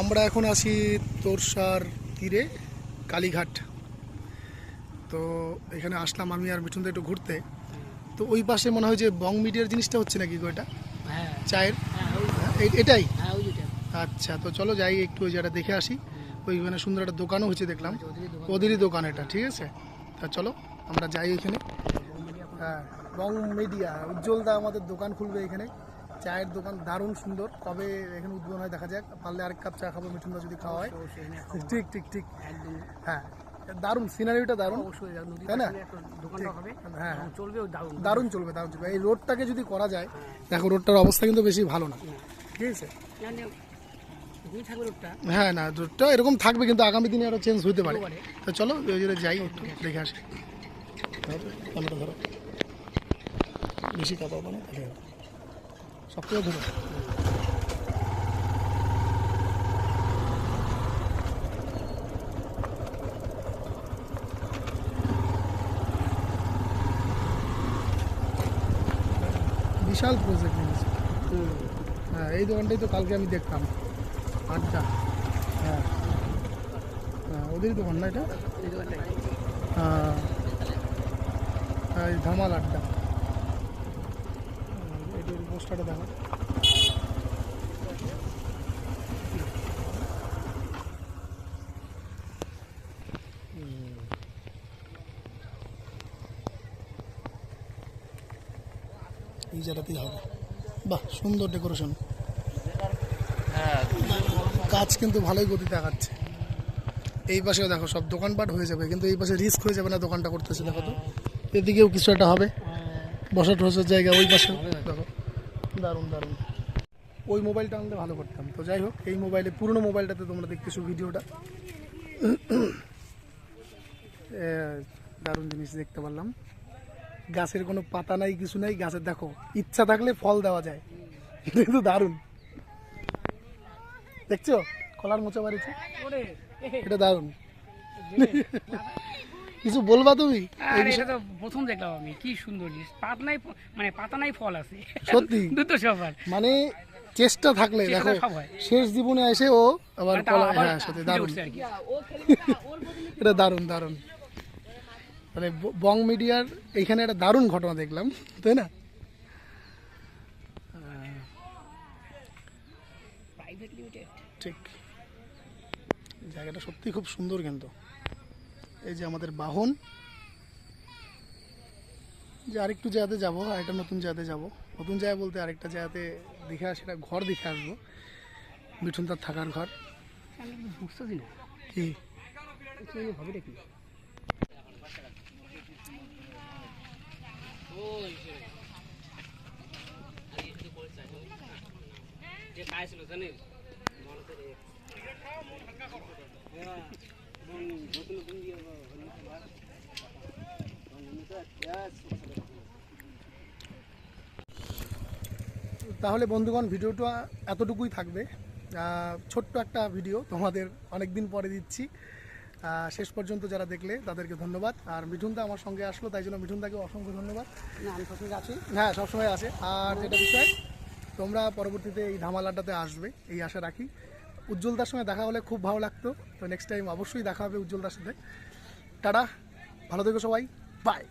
আমরা এখন আছি তোরসার তীরে কালীঘাট। তো এখানে আসলাম আমি আর মিঠুন দা একটু ঘুরতে। তো ওই পাশে মনে হয় যে বং মিডিয়ার জিনিসটা হচ্ছে নাকি এটা? হ্যাঁ। চায়ের? হ্যাঁ ওই এটাই? হ্যাঁ আচ্ছা তো চলো যাই একটু ওই জায়গাটা দেখে আসি। ওইখানে সুন্দর একটা দোকানও হচ্ছে দেখলাম। ওদেরই দোকান। এটা ঠিক আছে? তা চলো আমরা যাই ওইখানে হ্যাঁ রং মিডিয়া উজ্জ্বলদা আমাদের দোকান খুলবে এখানে। চায়ের দোকান দারুণ সুন্দর। কবে এখানে উদ্বোধন হয় দেখা যাক। পারলে আরেক কাপ চা খাব মিঠুনদা যদি খাওয়া হয়। ঠিক ঠিক ঠিক। একদম। হ্যাঁ দারুণ সিনারিটা দারুণ। তাই না? হ্যাঁ। এবং চলবে দারুণ। চলবে দারুণ চলবে। এই রোডটাকে যদি করা যায় দেখো রোডটার অবস্থা কিন্তু বেশি ভালো না। ঠিক আছে? হ্যাঁ না রোডটা এরকম থাকবে কিন্তু আগামী দিনে আরও চেঞ্জ হতে পারে। তো চলো ওই জন্য যাই একটু দেখে আসি। ক্যামেরা ধরো। বেশি কাঁপাবো না থেকে ধরো বিশাল প্রজেক্ট নিয়েছে। হ্যাঁ এই দোকানটাই তো কালকে আমি দেখতাম। আড্ডা হ্যাঁ। হ্যাঁ ওদেরই দোকান না এটা? হ্যাঁ। হ্যাঁ, ধামাল আড্ডা পোস্টারটা দেখো এই জায়গাতেই হবে। বাহ, সুন্দর ডেকোরেশন কাজ কিন্তু ভালোই গতি দেখাচ্ছে এই পাশেও দেখো, সব দোকানপাট হয়ে যাবে, কিন্তু এই পাশে রিস্ক হয়ে যাবে না দোকানটা করতেছে, দেখো তো। এদিকেও কিছু একটা হবে। বসা টসার জায়গা ওই পাশেও, দেখো। দারুণ দারুণ। ওই মোবাইলটা আনলে ভালো করতাম তো যাই হোক এই মোবাইলে পুরনো মোবাইলটাতে তোমরা দেখতেছো ভিডিওটা। দারুণ জিনিস দেখতে পারলাম। গাছের কোনো পাতা নাই কিছু নাই। গাছের দেখো ইচ্ছা থাকলে ফল দেওয়া যায়। কিন্তু দারুণ। দেখছ? কলার মোচা বাড়িছে এটা দারুণ। কিছু বলবা তুমি? এটা তো প্রথম দেখলাম আমি। কি সুন্দর জিনিস। পাত নাই ফ- মানে পাতা নাই ফল আছে। সত্যি? দুটো সবার। মানে চেষ্টা থাকলে দেখো শেষ জীবনে এসে ও আবার এটা কলা হ্যাঁ সত্যি দারুণ। এটা দারুণ দারুণ। মানে বং মিডিয়ার এইখানে একটা দারুণ ঘটনা দেখলাম তাই না? ঠিক। জায়গাটা সত্যি খুব সুন্দর কিন্তু। এই যে আমাদের বাহন। যে আরেকটু জায়গাতে যাব, আরেকটা নতুন জায়গাতে যাব। নতুন জায়গা বলতে আরেকটা জায়গাতে দেখে একটা ঘর দেখে আসব। মিঠুন তার থাকার ঘর। বুঝতেছি না কি? তাহলে বন্ধুগণ ভিডিওটা এতটুকুই থাকবে। ছোট্ট একটা ভিডিও তোমাদের অনেক দিন পরে দিচ্ছি। শেষ পর্যন্ত যারা দেখলে তাদেরকে ধন্যবাদ। আর মিঠুনদা আমার সঙ্গে আসলো তাই জন্য মিঠুনদাকে অসংখ্য ধন্যবাদ। আমি সবসময় আছি। হ্যাঁ সবসময় আছে। আর যেটা বিষয় তোমরা পরবর্তীতে এই ধামাল আড্ডাতে আসবে এই আশা রাখি। উজ্জ্বলদার সঙ্গে দেখা হলে খুব ভালো লাগতো। তো নেক্সট টাইম অবশ্যই দেখা হবে উজ্জ্বলদার সাথে। টাটা ভালো থেকো সবাই। বাই